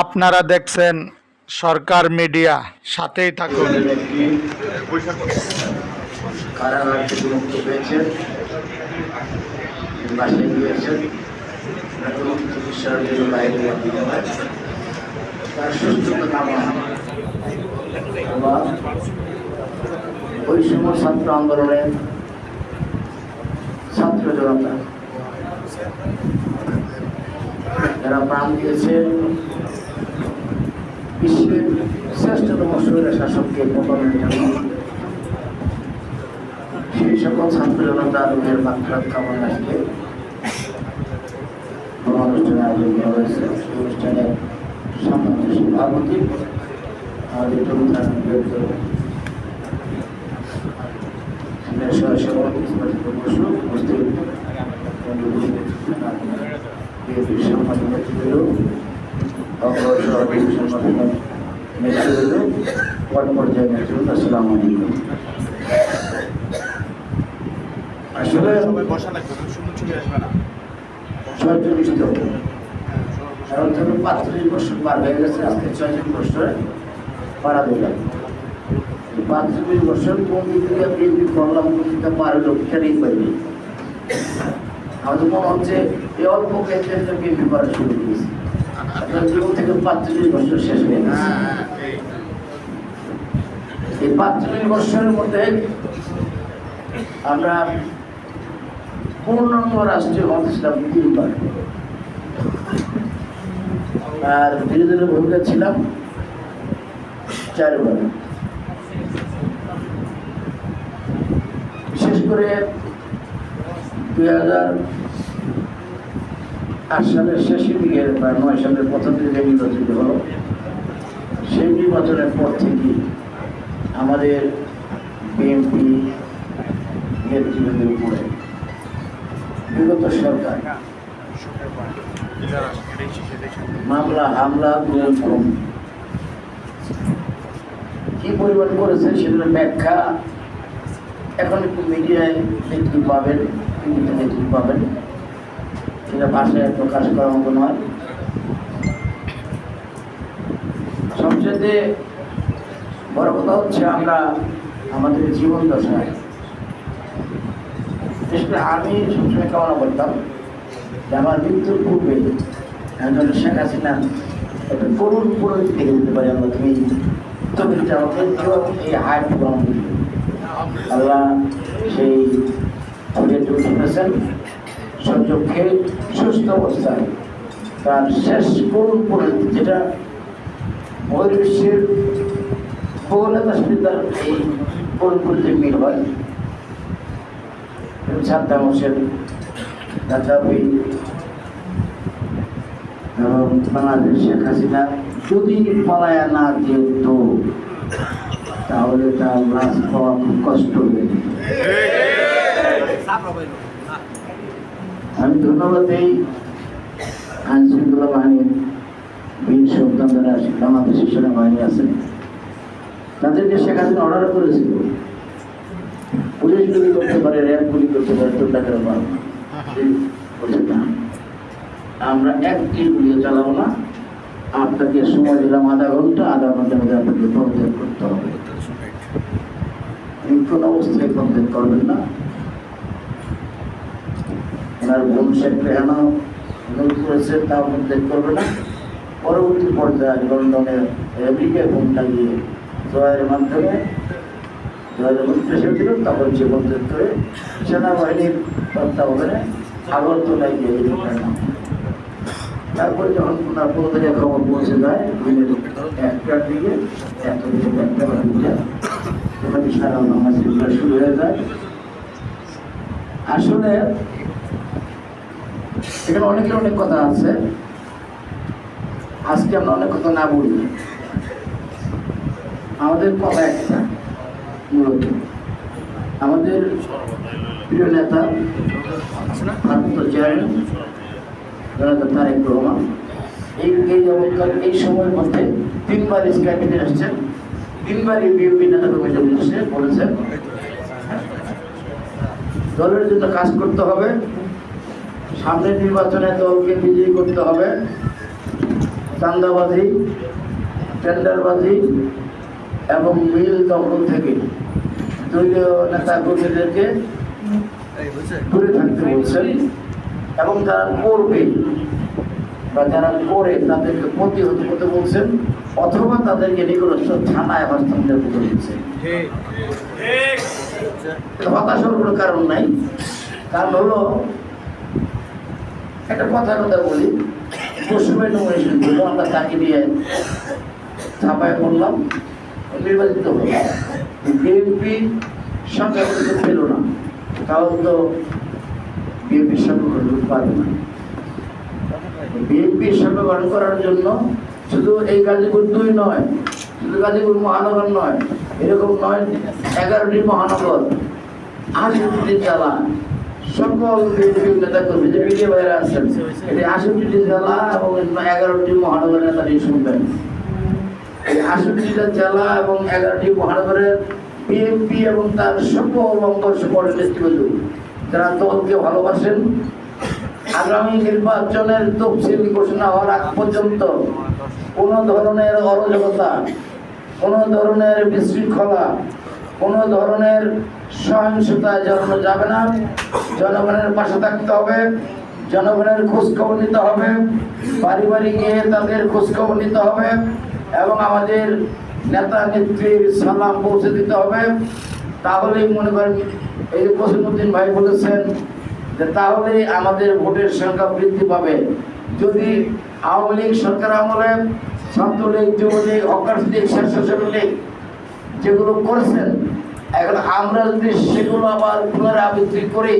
আপনারা দেখছেন সরকার মিডিয়া সাথেই থাকুন। সময় ছাত্র আন্দোলনের ছাত্র জনতা। যারা প্রাণ দিয়েছে বিশ্বের শ্রেষ্ঠতম শরীর শাসককে পতনের জন্য সেই সকল ছাত্র জনতা রোগের মাত্রা কামনা আসলে অনুষ্ঠানে আয়োজন করা হয়েছে। সেই অনুষ্ঠানে সম্মানিত সভাপতি আমাদের প্রধান সভাপতি সম্মানিত পর্যায়ে নেতৃত্ব আসসালামু আলাইকুম আসলে বছর পার হয়ে গেছে আজকে ছয়জন বছর পারা দিল পাঁচচল্লিশ বছর কোন দিক বিএনপি করলাম কোন দিকে পার হলো সেটাই পাইনি আমাদের মনে হচ্ছে এই অল্প ক্ষেত্রে বিএনপি করা শুরু করেছে। আপনার থেকে পাঁচচল্লিশ বছর শেষ হয়ে গেছে। এই পাঁচচল্লিশ বছরের মধ্যে আমরা পূর্ণাঙ্গ রাষ্ট্রীয় ছিলাম তিনবার আর বিরোধীদের ভূমিকা ছিলাম চারবার বিশেষ করে দুই হাজার আট সালের শেষের দিকে বা নয় সালের প্রথম দিকে নির্বাচিত হলো, সেই নির্বাচনের পর থেকে আমাদের বিএনপি নেতৃত্বের উপরে বিগত সরকার মামলা, হামলা খুন কি পরিমাণ করেছে সেগুলো ব্যাখ্যা এখন একটু মিডিয়ায় দেখতে পাবেন দেখতে পাবেন। সেটা ভাষায় প্রকাশ করার মতো নয়। সবচেয়ে বড় কথা হচ্ছে আমরা আমাদের জীবন দশায় করে আমি সবসময় কামনা করতাম যে আমার মৃত্যুর পূর্বে একজন শেখ হাসিনা একটা করুণ পুরোহিত দেখে দিতে পারি আমরা তুমি তুমি আমাকে এই গ্রহণ দিবে আল্লাহ সেই সচক্ষে সুস্থ অবস্থায় তার শেষ করুণ পুরোহিত যেটা বহির্বিশ্বের বহুলতার এই পুরোহিতের মিল হয় সাদ্দাম হোসেন গাজাবি এবং বাংলাদেশ শেখ হাসিনা, যদি পালায়া না যেত তাহলে তার লাশ পাওয়া খুব কষ্ট হয়ে। আমি ধন্যবাদ এই আইন শৃঙ্খলা বাহিনীর বীর সন্তান যারা বাংলাদেশের সেনাবাহিনী আছে। তাদেরকে শেখ হাসিনা অর্ডার করেছিল পুলিশ গুলি করতে পারে র্যাব গুলি করতে পারে তোর টাকার না? আমরা একটি গুলিও চালাবো না। আপনাকে সময় দিলাম আধা ঘণ্টা আধা ঘণ্টার মধ্যে আপনাকে পদত্যাগ করতে হবে। কোন অবস্থায় পদত্যাগ করবেন না। ওনার শেখ রেহানা অনুরোধ করেছে তা পদত্যাগ করবে না। পরবর্তী পর্যায়ে লন্ডনের আমেরিকায় বোন লাগিয়ে জয়ের মাধ্যমে, জয়ের মন্ত্রী ছিল, তখন সে পদত্যাগ করে সেনাবাহিনীর তত্ত্বাবধানে আগরতলায় গিয়ে তারপরে যখন ওনার পদত্যাগে খবর পৌঁছে যায়, দিনের একটার দিকে একটা দিকে একটা দুটা ওখানে সারা নামাজ শুরু হয়ে যায়। আসলে এখানে অনেকের অনেক কথা আছে। আজকে আমরা অনেক কথা না বলি। আমাদের কথা একটা, মূলত। আমাদের প্রিয় নেতা তারেক রহমান, এই এই যাবৎকাল এই সময়ের মধ্যে তিনবার ক্যাবিনেট আসছেন তিনবার বিএনপি নেতা কমিশন বলেছেন দলের জন্য কাজ করতে হবে। সামনের নির্বাচনে দলকে বিজয়ী করতে হবে। চান্দাবাজি টেন্ডারবাজি এবং মিল দখল থেকে দলীয় নেতা কর্মীদেরকে দূরে থাকতে বলছেন এবং যারা করবে বা যারা করে তাদেরকে প্রতিহত করতে বলছেন অথবা তাদেরকে নিকটস্থ থানায় হস্তান্তর করতে বলছেন। হতাশার কোনো কারণ নাই। কারণ হলো একটা কথা কথা বলি। পশ্চিমে নমিনেশন ছিল, আমরা তাকে নিয়ে ছাপায় পড়লাম, নির্বাচিত বিএনপি সংখ্যা কিন্তু পেল না। কারণ তো বিএনপির গ্রহণ পারবে না। বিএনপির সঙ্গে গ্রহণ করার জন্য শুধু এই গাজীপুর দুই নয়, শুধু গাজীপুর মহানগর নয়, এরকম নয়, এগারোটি মহানগর আশিটি জেলা সকল এটি জেলা এবং এগারোটি নেতা এই জেলা এবং এগারোটি বিএনপি এবং তার ভালোবাসেন, আগামী নির্বাচনের তফসিল ঘোষণা হওয়ার আগ পর্যন্ত কোনো ধরনের অরাজকতা, কোনো ধরনের বিশৃঙ্খলা কোনো ধরনের সহিংসতা জন্ম যাবে না। জনগণের পাশে থাকতে হবে, জনগণের খোঁজখবর নিতে হবে বাড়ি বাড়ি গিয়ে তাদের খোঁজখবর নিতে হবে এবং আমাদের নেতা নেত্রীর সালাম পৌঁছে দিতে হবে। তাহলেই মনে করেন, এই কসিমুদ্দিন ভাই বলেছেন যে তাহলেই আমাদের ভোটের সংখ্যা বৃদ্ধি পাবে। যদি আওয়ামী লীগ সরকার আমলে ছাত্রলীগ, যুবলীগ অকাশ লীগ স্বেচ্ছাসেবক লীগ যেগুলো করেছেন এখন আমরা যদি সেগুলো আবার পুনরাবৃত্তি করি